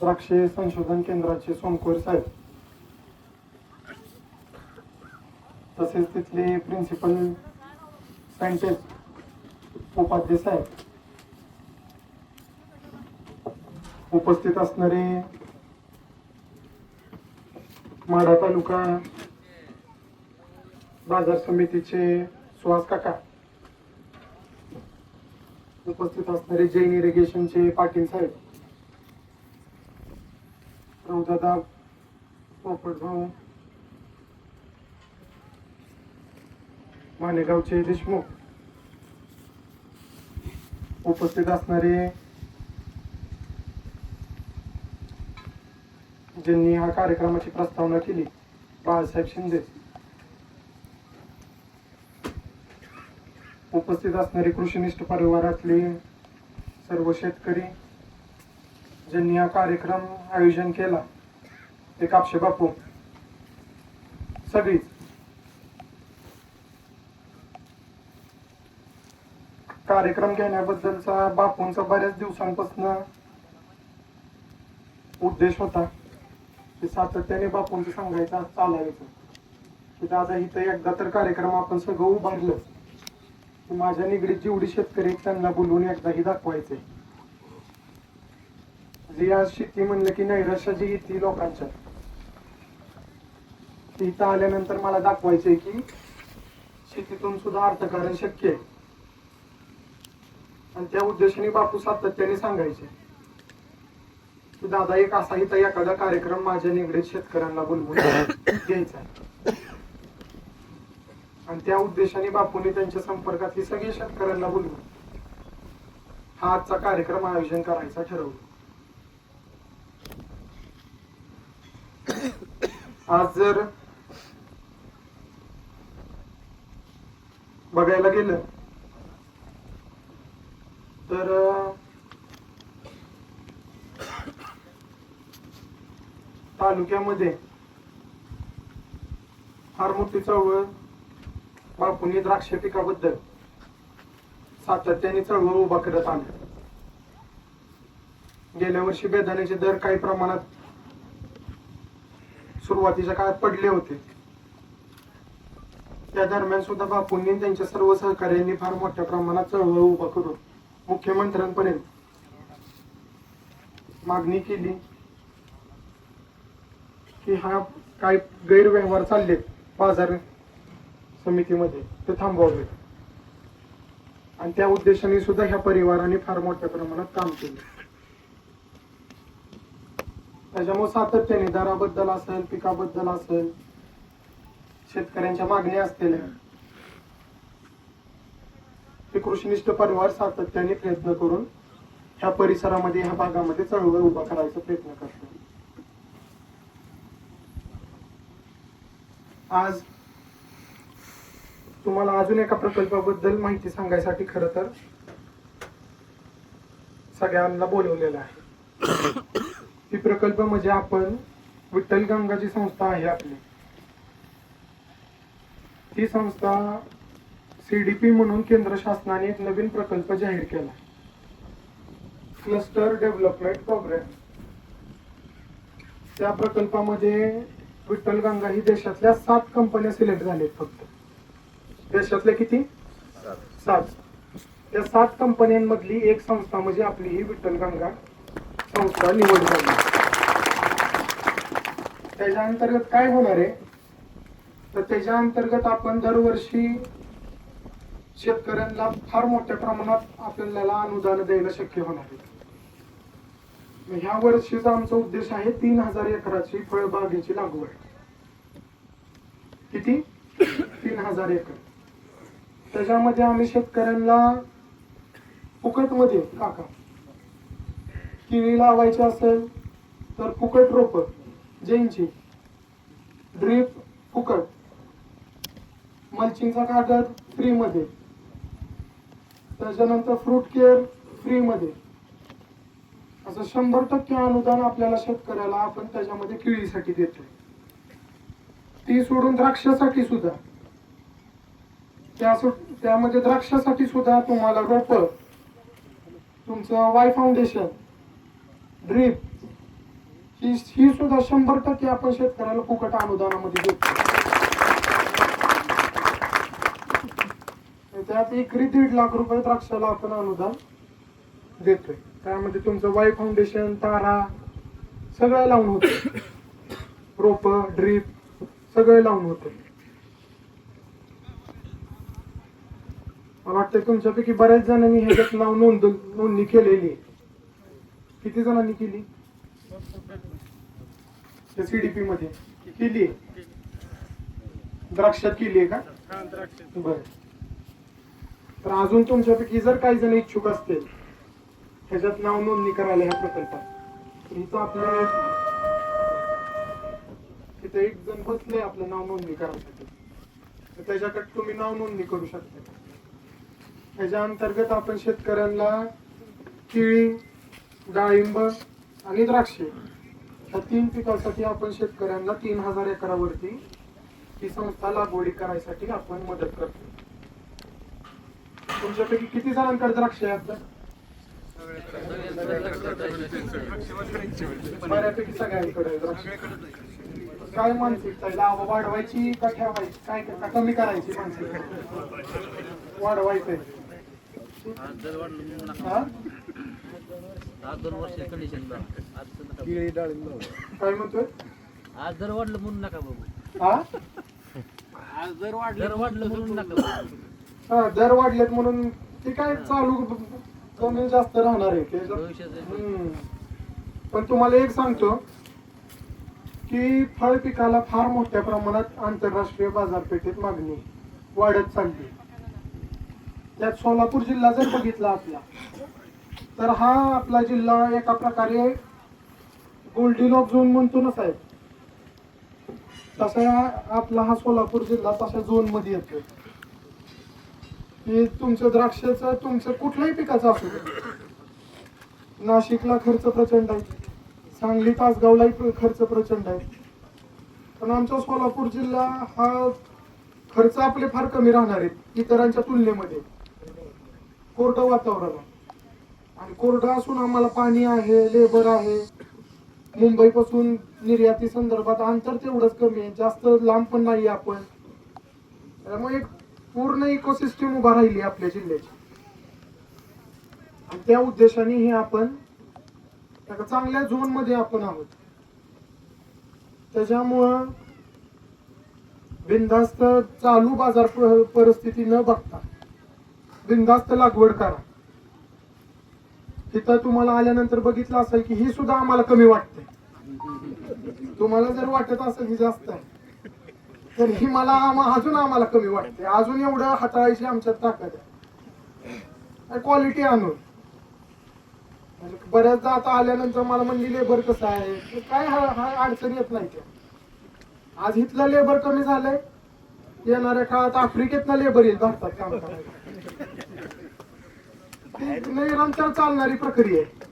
द्राक्षे संशोधन केंद्राचे सोमकोर साहेब. तसेच तिथले प्रिन्सिपल सायंटिस्ट उपाध्याय साहेब. उपस्थित असणारे माढा तालुका बाजार समितीचे सुहास काका. उपस्थित असणारे जैन इरिगेशनचे पाटील साहेब. रौदादा पोपट भाऊ. मालेगावचे देशमुख. उपस्थित असणारे ज्यांनी ह्या कार्यक्रमाची प्रस्तावना केली बाळासाहेब शिंदे. उपस्थित असणारे कृषीनिष्ठ परिवारातले सर्व शेतकरी ज्यांनी हा कार्यक्रम आयोजन केला. ते कापशे बापू. सगळीच कार्यक्रम घेण्याबद्दलचा बापूंचा बऱ्याच दिवसांपासून उद्देश होता. की सातत्याने बापूंचं सांगायचं चालायचं. म्हणजे की दादा इथं एकदा तर कार्यक्रम आपण सगळं उभारलं. की माझ्या निगडीत जेवढी शेतकरी आहेत त्यांना बोलवून एकदाही दाखवायचे जी आज शेती म्हणलं की नैराश्य जी येते लोकांच्या इथं आल्यानंतर मला दाखवायचंय की शेतीतून सुद्धा अर्थकारण शक्य आहे. आणि त्या उद्देशाने बापू सातत्याने सांगायचे. की दादा एक असा इथं एखादा कार्यक्रम माझ्या निगडीत शेतकऱ्यांना बोलवून घ्यायचा आणि त्या उद्देशाने बापूंनी त्यांच्या संपर्कातली सगळी शेतकऱ्यांना बोलवून हा आजचा कार्यक्रम आयोजन करायचा ठरवलं. आज जर बघायला गेलं. तर तालुक्यामध्ये फार मोठी चळवळ बापूंनी द्राक्ष पिकाबद्दल सातत्याने चळवळ उभा करत आले. गेल्या वर्षी बेदाण्याचे दर काही प्रमाणात सुरुवातीच्या काळात पडले होते. त्या दरम्यान सुद्धा बापूंनी त्यांच्या सर्व सहकार्यांनी फार मोठ्या प्रमाणात चळवळ उभा करून मुख्यमंत्र्यांपर्यंत मागणी केली की हा काय गैरव्यवहार चाललेत बाजार समितीमध्ये ते थांबवावे आणि त्या उद्देशाने सुद्धा ह्या परिवाराने फार मोठ्या प्रमाणात काम केले. त्याच्यामुळे सातत्याने दराबद्दल असेल पिकाबद्दल असेल शेतकऱ्यांच्या मागण्या असलेल्या. ते कृषीनिष्ठ परिवार सातत्याने प्रयत्न करून ह्या परिसरामध्ये ह्या भागामध्ये चळवळ उभा करायचा प्रयत्न करतो. आज तुम्हाला अजून एका प्रकल्पाबद्दल माहिती सांगायसाठी खर तर सगळ्यांना बोलवलेलं आहे. ही प्रकल्प म्हणजे आपण विठ्ठल गंगाची संस्था आहे आपली. ती संस्था सीडीपी म्हणून केंद्र शासनाने एक नवीन प्रकल्प जाहीर केला. क्लस्टर डेव्हलपमेंट प्रोग्राम त्या प्रकल्पामध्ये विठ्ठल गंगा ही देशातल्या सात कंपन्या सिलेक्ट झालेत फक्त. देशातल्या किती? सात. त्या सात कंपन्यांमधली एक संस्था म्हणजे आपली ही विठ्ठल गंगा संस्था निवड झाली त्याच्या अंतर्गत काय होणार आहे? तर त्याच्या अंतर्गत आपण दरवर्षी शेतकऱ्यांना फार मोठ्या प्रमाणात आपल्याला अनुदान द्यायला शक्य होणार आहे. ह्या वर्षीचा आमचा उद्देश आहे तीन हजार एकराची फळबागेची लागवड. किती? तीन हजार एकर. त्याच्यामध्ये आम्ही शेतकऱ्यांना फुकटमध्ये काका केळी लावायची असेल तर फुकट रोप जैनची ड्रीप फुकट मल्चिंगचा कागद फ्रीमध्ये त्याच्यानंतर फ्रूट केअर फ्रीमध्ये असं शंभर टक्के अनुदान आपल्याला शेतकऱ्याला आपण त्याच्यामध्ये केळीसाठी देतोय. ती सोडून द्राक्षासाठी सुद्धा. त्या त्यामध्ये द्राक्षासाठी सुद्धा तुम्हाला रोप तुमचं वाय फाउंडेशन ड्रीप ही सुद्धा शंभर टक्के आपण शेतकऱ्याला फुकट अनुदानामध्ये देतो त्यात एकरी दीड लाख रुपये द्राक्षाला आपण अनुदान देतोय. त्यामध्ये तुमचं वाय फाउंडेशन तारा सगळं लावून होतं रोप ड्रीप सगळे लावून होते मला वाटतं तुमच्यापैकी बऱ्याच जणांनी ह्याच्यात नाव नोंद नोंदणी केलेली किती जणांनी केली? सीडीपी मध्ये. केली आहे. द्राक्षात केली आहे का? बर. तर अजून तुमच्यापैकी जर काही जण इच्छुक असतील ह्याच्यात नाव नोंदणी करायला ह्या प्रकल्पात. तर हिचं आपलं तिथे एक जण बसले आपलं नाव नोंदणी करायसाठी. तर त्याच्याकडे तुम्ही नाव नोंदणी करू शकता. त्याच्या अंतर्गत आपण शेतकऱ्यांना केळी डाळिंब आणि द्राक्षे या तीन पिकासाठी आपण शेतकऱ्यांना तीन हजार एकरावरती ही संस्था लागवडी करायसाठी आपण मदत करतो. तुमच्यापैकी किती जणांकडे द्राक्ष आहे आता बऱ्यापैकी सगळ्यांकडे द्राक्ष. काय मानसिकता आहे? लाभ वाढवायची का ठेवायची? काय का कमी करायची मानसिकता? वाढवायचंय. हा? आज दोन वर्ष कंडिशन काय म्हणतोय? आज जर वाढलं म्हणून नका बघू. हा? आज जर वाढलं जर वाढलं म्हणून नका बघू. हा दर वाढलेत म्हणून ते काय चालू कमी जास्त राहणार आहे भविष्याचं हम्म. पण तुम्हाला एक सांगतो की फळ पिकाला फार मोठ्या प्रमाणात आंतरराष्ट्रीय बाजारपेठेत मागणी वाढत चालली. त्यात सोलापूर जिल्हा जर बघितला आपला तर हा आपला जिल्हा एका प्रकारे गोल्डीलॉक झोन म्हणतो ना साहेब तसा आपला हा सोलापूर जिल्हा तशा झोनमध्ये येतो की तुमचं द्राक्षाचं तुमचं कुठल्याही पिकाचं असू दे. नाशिकला खर्च प्रचंड आहे. सांगली तासगावलाही खर्च प्रचंड आहे. पण आमचा सोलापूर जिल्हा हा खर्च आपले फार कमी राहणार आहेत इतरांच्या तुलनेमध्ये. कोरडं वातावरण आणि कोरडं असून आम्हाला पाणी आहे लेबर आहे. मुंबईपासून निर्याती संदर्भात अंतर तेवढंच कमी आहे. जास्त लांब पण नाही आपण. त्यामुळे एक पूर्ण इकोसिस्टीम उभा राहिली आपल्या जिल्ह्याची. आणि त्या उद्देशाने हे आपण एका चांगल्या झोनमध्ये आपण आहोत. त्याच्यामुळं बिनधास्त चालू बाजार परिस्थिती न बघता बिनधास्त लागवड करा. तिथं तुम्हाला आल्यानंतर बघितलं असेल की ही सुद्धा आम्हाला कमी वाटते तुम्हाला जर वाटत असेल ही जास्त आहे तर ही मला अजून आम्हाला कमी वाटते अजून एवढं हाताळायची आमच्यात ताकद आहे. क्वालिटी आणून. म्हणजे बऱ्याचदा आता आल्यानंतर मला म्हणली लेबर कसं आहे? काय हा अडचण येत नाही ते आज इथलं लेबर कमी झालंय. येणाऱ्या काळात आफ्रिकेतनं लेबर येईल भारतात काम करायला. निरंतर चालणारी प्रक्रिया आहे.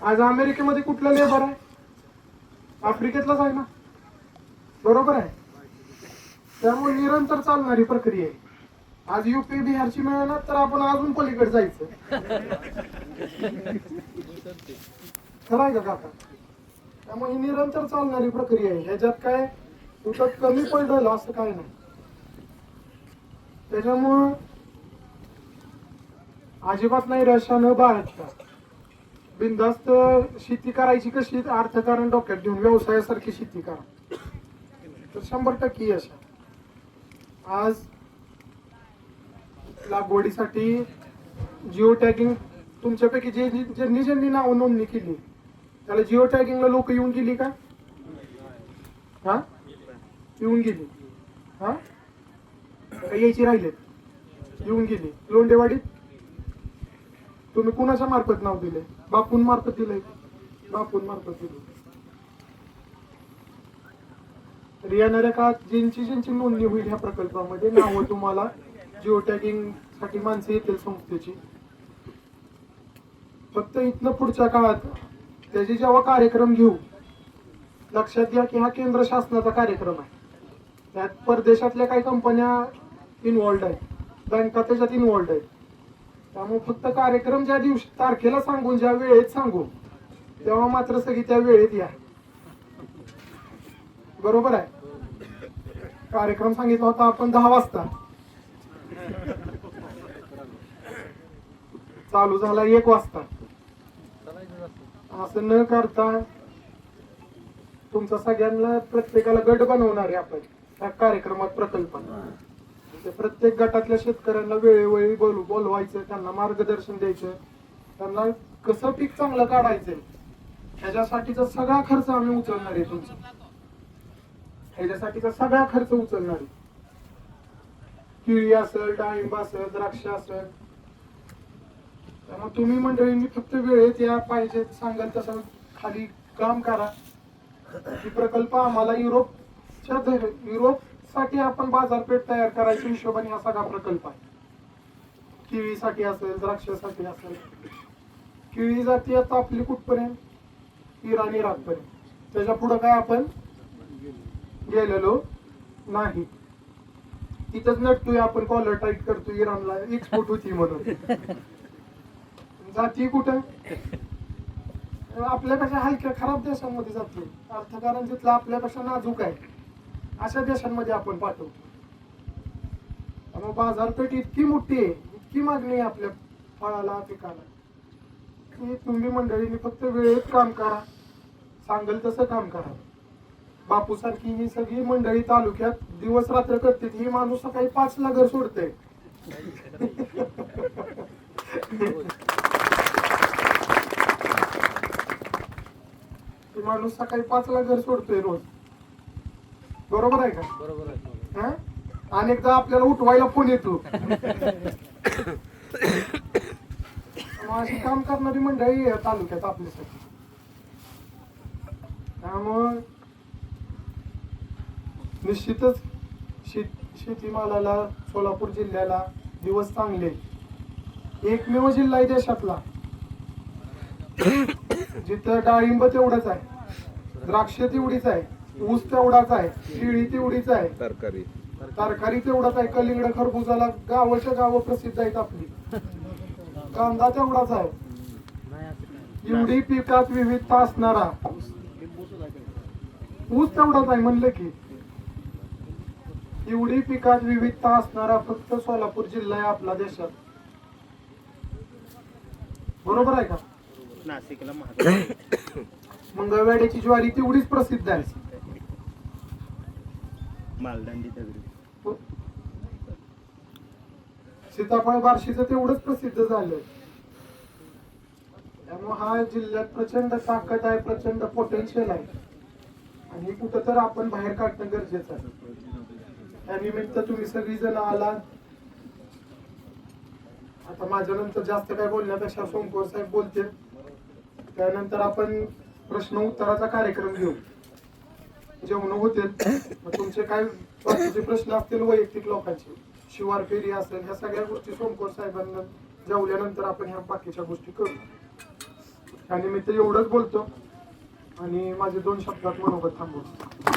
आज अमेरिकेमध्ये कुठलं लेबर आहे? आफ्रिकेतलंच आहे ना? बरोबर आहे. त्यामुळे निरंतर चालणारी प्रक्रिया आहे. आज युपी बिहारची मिळणार तर आपण अजून पलीकडे जायचं. खरं आहे का काका? त्यामुळे ही निरंतर चालणारी प्रक्रिया आहे. ह्याच्यात काय? तुझं कमी पडलं असं काय नाही. त्याच्यामुळं अजिबात नाही रशा न बाळगता बिनधास्त शेती करायची कशी अर्थकारण डोक्यात घेऊन व्यवसायासारखी शेती करा. तर शंभर टक्के यश आहे. आज लागवडीसाठी जिओ टॅगिंग तुमच्यापैकी जे ज्यांनी ज्यांनी नाव नोंदणी केली त्याला जिओ टॅगिंगला लोक येऊन गेली का? हा? येऊन गेली. हा? यायची राहिलेत? येऊन गेली. लोंडेवाडीत? तुम्ही कुणाच्या मार्फत नाव दिले बापून मार्फत दिलंय? बापून मार्फत दिले तर येणाऱ्या काळात ज्यांची ज्यांची नोंदणी होईल ह्या प्रकल्पामध्ये नावं तुम्हाला जिओ टॅगिंगसाठी माणसं येतील संस्थेची. फक्त इथनं पुढच्या काळात त्याचे जेव्हा कार्यक्रम घेऊ लक्षात घ्या की हा केंद्र शासनाचा कार्यक्रम आहे. त्यात परदेशातल्या काही कंपन्या इन्वॉल्ड आहेत. बँका त्याच्यात इन्वॉल्ड आहेत. त्यामुळे फक्त कार्यक्रम ज्या दिवशी तारखेला सांगून ज्या वेळेत सांगू तेव्हा मात्र सगळी त्या वेळेत या. बरोबर आहे? कार्यक्रम सांगितला होता आपण दहा वाजता. चालू झाला एक वाजता. असं न करता तुमचा सगळ्यांना प्रत्येकाला गट बनवणार आहे आपण. त्या कार्यक्रमात प्रकल्पात ते प्रत्येक गटातल्या शेतकऱ्यांना वेळोवेळी बोलू बोलवायचं त्यांना मार्गदर्शन द्यायचं. त्यांना कसं पीक चांगलं काढायचंय. त्याच्यासाठीचा सगळा खर्च आम्ही उचलणार आहे तुमचा. ह्याच्यासाठीचा सगळा खर्च उचलणार केळी असेल डाळिंब असेल द्राक्ष असेल त्यामुळे तुम्ही मंडळींनी फक्त वेळेत या पाहिजे सांगाल तसं खाली काम करा. ही प्रकल्प आम्हाला युरोपच्या धर- युरोपसाठी आपण बाजारपेठ तयार करायच्या हिशोबाने हा सगळा प्रकल्प आहे. केळीसाठी असेल द्राक्षासाठी असेल. केळी जाती आता आपली कुठपर्यंत? इराणी रातपर्यंत. त्याच्या पुढे काय आपण गेलेलो नाही. तिथंच नटतोय आपण कॉलर टाईट करतोय इराणला. एक्सपोर्ट होती म्हणून. जाती कुठं? आपल्यापेक्षा हलक्या खराब देशांमध्ये जाते अर्थकारण तिथलं आपल्यापेक्षा नाजूक आहे अशा देशांमध्ये आपण पाठवतो त्यामुळे बाजारपेठ इतकी मोठी आहे इतकी मागणी आहे आपल्या फळाला पिकाला की तुम्ही मंडळीने फक्त वेळेत काम करा सांगेल तसं काम करा. बापू सारखी ही सगळी मंडळी तालुक्यात दिवस रात्र करते ही माणूस सकाळी पाच ला घर सोडते. माणूस सकाळी पाच ला घर सोडतोय रोज. बरोबर आहे का? बरोबर आहे. हा? अनेकदा आपल्याला उठवायला फोन येतो. अशी काम करणारी मंडळी तालुक्यात आपल्यासाठी. त्यामुळं निश्चितच शेत शेतीमालाला सोलापूर जिल्ह्याला दिवस चांगले. एकमेव जिल्हा आहे देशातला. जिथं डाळिंब तेवढंच आहे. द्राक्ष तेवढीच आहे. ऊस तेवढाच आहे. केळी तेवढीच आहे. तरकारी. तरकारी तेवढाच आहे. कलिंगड खरबुजाला गावाच्या गाव प्रसिद्ध आहेत आपली. कांदा तेवढाच आहे. एवढी पिकात विविधता असणारा. ऊस तेवढाच आहे म्हणलं की. एवढी पिकात विविधता असणारा फक्त सोलापूर जिल्हा आहे आपला देशात. बरोबर आहे का? नाशिकला मंगळवेड्याची ज्वारी तेवढीच प्रसिद्ध आहे. मालदांडी दगडी. सीताफळ बार्शीचं तेवढंच प्रसिद्ध झालंय. त्यामुळे हा जिल्ह्यात प्रचंड ताकद आहे प्रचंड पोटेन्शियल आहे. आणि कुठं तर आपण बाहेर काढणं गरजेचं आहे. त्यानिमित्त तुम्ही सगळी जण आलात. आता माझ्या नंतर जास्त काय बोलण्यापेक्षा सोमकोर साहेब बोलते त्यानंतर आपण प्रश्न उत्तराचा कार्यक्रम घेऊ. जेवण होते मग तुमचे काय बाकीचे प्रश्न असतील वैयक्तिक लोकांचे. शिवार फेरी असेल ह्या सगळ्या गोष्टी सोमकोर साहेबांना जेवल्यानंतर आपण ह्या बाकीच्या गोष्टी करू. त्यानिमित्त एवढंच बोलतो. आणि माझे दोन शब्दात मनोगत थांबवतो.